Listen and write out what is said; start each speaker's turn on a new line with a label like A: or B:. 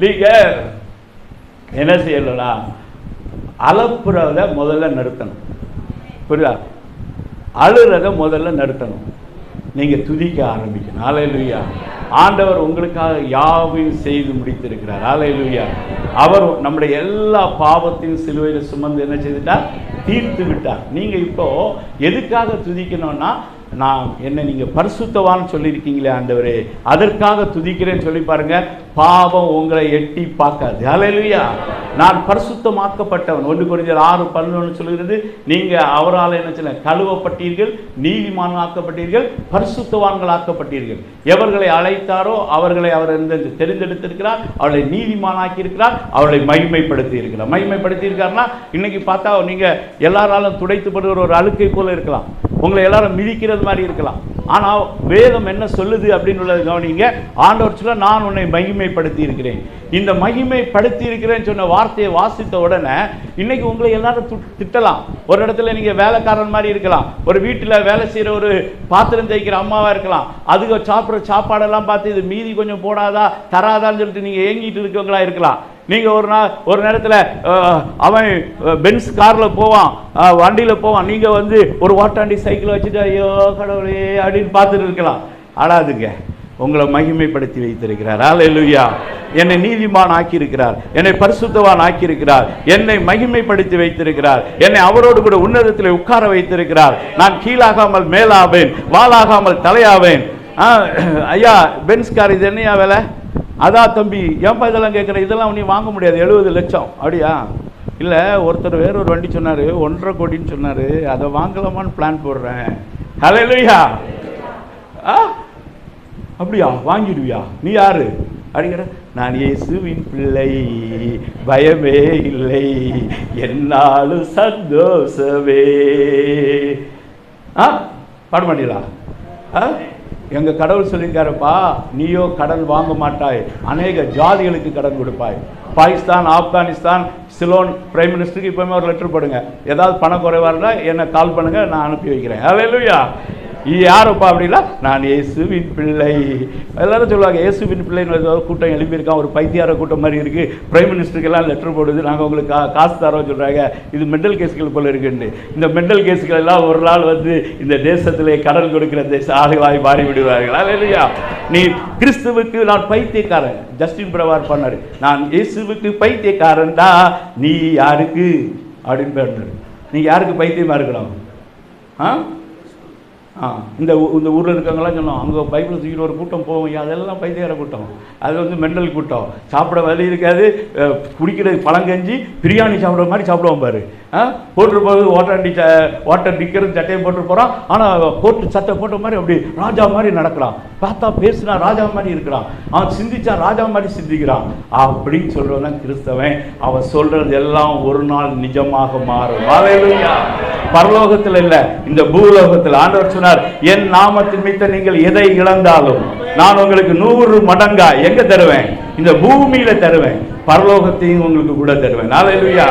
A: நீங்க என்ன செய்யலனா அலப்புறத முதல்ல நிறுத்தணும். புரியுதா? அழுறத முதல்ல நிறுத்தணும். நீங்கள் துதிக்க ஆரம்பிக்கணும். ஹalleluya. ஆண்டவர் உங்களுக்காக யாவையும் செய்து முடித்திருக்கிறார். ஹalleluya. அவர் நம்முடைய எல்லா பாவத்தையும் சிலுவையில் சுமந்து என்ன செய்துட்டார்? தீர்த்து விட்டார். நீங்கள் இப்போ எதுக்காக துதிக்கணும்னா நான் என்ன நீங்க பரிசுத்தவான்னு சொல்லியிருக்கீங்களே ஆண்டவரே அதற்காக துதிக்கிறேன்னு சொல்லி பாருங்க. பாவம் உங்களை எட்டி பார்க்காது. ஹalleluya. நான் பரிசுத்தமாக்கப்பட்டவன். ஒன்று குறிஞ்சர் ஆறு பதினொன்று சொல்கிறது நீங்க அவரால் என்ன சொல்ல கழுவப்பட்டீர்கள் நீதிமான் ஆக்கப்பட்டீர்கள் பரிசுத்தவான்கள் ஆக்கப்பட்டீர்கள் எவர்களை அழைத்தாரோ அவர்களை அவர் இந்த தெரிந்தெடுத்திருக்கிறார் அவளை நீதிமானாக்கி இருக்கிறார் அவளை மகிமைப்படுத்தி இருக்கிறார் மகிமைப்படுத்தி இருக்காருன்னா இன்னைக்கு பார்த்தா நீங்கள் எல்லாராலும் துடைத்துப்படுகிற ஒரு அழுக்கை போல இருக்கலாம். உங்களை எல்லாரும் மிதிக்கிறது மாதிரி இருக்கலாம். ஆனால் வேதம் என்ன சொல்லுது அப்படின்னு உள்ளது கவனிங்க. ஆண்டவர் சொல்ல நான் உன்னை மகிமைப்படுத்தி இருக்கிறேன் இந்த மகிமைப்படுத்தி இருக்கிறேன்னு சொன்ன வார்த்தையை வாசித்த உடனே இன்னைக்கு உங்களை எல்லாரும் திட்டலாம். ஒரு இடத்துல நீங்கள் வேலைக்காரன் மாதிரி இருக்கலாம். ஒரு வீட்டில் வேலை செய்கிற ஒரு பாத்திரம் தேய்க்கிற அம்மாவாக இருக்கலாம். அதுக்கு சாப்பிட்ற சாப்பாடெல்லாம் பார்த்து இது மீதி கொஞ்சம் போடாதா தராதான்னு சொல்லிட்டு நீங்கள் ஏங்கிட்டு இருக்கவங்களா இருக்கலாம். நீங்கள் ஒரு நாள் ஒரு நேரத்தில் அவன் பென்ஸ் காரில் போவான் வண்டியில் போவான் நீங்கள் வந்து ஒரு ஓட்டாண்டி சைக்கிள் வச்சுட்டு ஐயோ கடவுளே அப்படின்னு பார்த்துட்டு இருக்கலாம். ஆடாதுங்க. உங்களை மகிமைப்படுத்தி வைத்திருக்கிறார். ஹalleluya என்னை நீதிமான் ஆக்கியிருக்கிறார். என்னை பரிசுத்தவான் ஆக்கியிருக்கிறார். என்னை மகிமைப்படுத்தி வைத்திருக்கிறார். என்னை அவரோடு கூட உன்னதத்தில் உட்கார வைத்திருக்கிறார். நான் கீழாகாமல் மேலாவேன் வாளாகாமல் தலையாவேன். ஆ, ஐயா பென்ஸ் கார் இது என்னையா வேலை? அதான் தம்பி ஏன்பா இதெல்லாம் கேட்குற? இதெல்லாம் நீ வாங்க முடியாது. எழுபது லட்சம். அப்படியா? இல்லை ஒருத்தர் வேற ஒரு வண்டி சொன்னார் ஒன்றரை கோடின்னு சொன்னார் அதை வாங்கலாமான்னு பிளான் போடுறேன். ஹalleluya. ஆ? அப்படியா? வாங்கிடுவியா? நீ யாரு? அப்படிங்கிற நான் இயேசுவின் பிள்ளை. பயமே இல்லை. என்னாலும் சந்தோஷமே. ஆ? பாட மாட்டீங்களா ஆ? எங்க கடவுள் சொல்லியிருக்காருப்பா நீயோ கடன் வாங்க மாட்டாய். அநேக ஜாதிகளுக்கு கடன் கொடுப்பாய். பாகிஸ்தான் ஆப்கானிஸ்தான் சிலோன் பிரைம் மினிஸ்டருக்கு இப்போவுமே ஒரு லெட்டர் போடுங்க. ஏதாவது பணம் குறைவாக இருந்தால் என்னை கால் பண்ணுங்க நான் அனுப்பி வைக்கிறேன். ஹலோ இல்லையா யாருப்பா அப்படின்னா நான் இயேசுவின் பிள்ளை. எல்லாரும் சொல்லுவாங்க இயேசுவின் பிள்ளைன்னு கூட்டம் எழுப்பியிருக்கான் ஒரு பைத்தியார கூட்டம் மாதிரி இருக்குது பிரைம் மினிஸ்டருக்கெல்லாம் லெட்டர் போடுது நாங்கள் உங்களுக்கு கா காசு தரோம் சொல்கிறாங்க இது மெண்டல் கேஸுகள் போல இருக்குன்னு இந்த மெண்டல் கேஸுகள் எல்லாம் ஒரு நாள் வந்து இந்த தேசத்திலே கடன் கொடுக்கிற தேச ஆளுகளாய் மாறி விடுவார்களா. இல்லையா நீ கிறிஸ்துவுக்கு நான் பைத்தியக்காரன். ஜஸ்டின் பிரபார் பண்ணார். நான் இயேசுவுக்கு பைத்தியக்காரன்டா நீ யாருக்கு? அப்படின்னு பேர் நீ யாருக்கு பைத்தியமாக இருக்கணும்? ஆ? இந்த இந்த ஊரில் இருக்கவங்களாம் சொன்னோம் அங்கே பைபிள் தூக்கிட்டு ஒரு கூட்டம் போவோம் அதெல்லாம் பைத்தியார கூட்டம். அது வந்து மெண்டல் கூட்டம். சாப்பிட வழி இருக்காது குடிக்கிற குடிக்கிறது பழங்கஞ்சி பிரியாணி சாப்பிட்ற மாதிரி சாப்பிடுவோம் பாரு. ஆ போட்டு போகிறது ஓட்டாண்டி ச ஓட்டர் டிக்கரும் சட்டையை போட்டு போகிறான் ஆனால் போட்டு சட்டை போட்ட மாதிரி அப்படி ராஜா மாதிரி நடக்கிறான். பார்த்தா பேசுனா ராஜா மாதிரி இருக்கிறான். அவன் சிந்திச்சா ராஜா மாதிரி சிந்திக்கிறான். அப்படின்னு சொல்கிறவன் கிறிஸ்தவன். அவன் சொல்கிறது எல்லாம் ஒரு நாள் நிஜமாக மாறும். ஹalleluya பரலோகத்தில் இல்ல இந்த பூலோகத்தில். ஆண்டவர் சொன்னார் என் நாமத்தின் மித்த நீங்கள் எதை இழந்தாலும் நான் உங்களுக்கு நூறு மடங்கா எங்க தருவேன்? இந்த பூமியில தருவேன். பரலோகத்தையும் உங்களுக்கு கூட தருவேன். நாளையா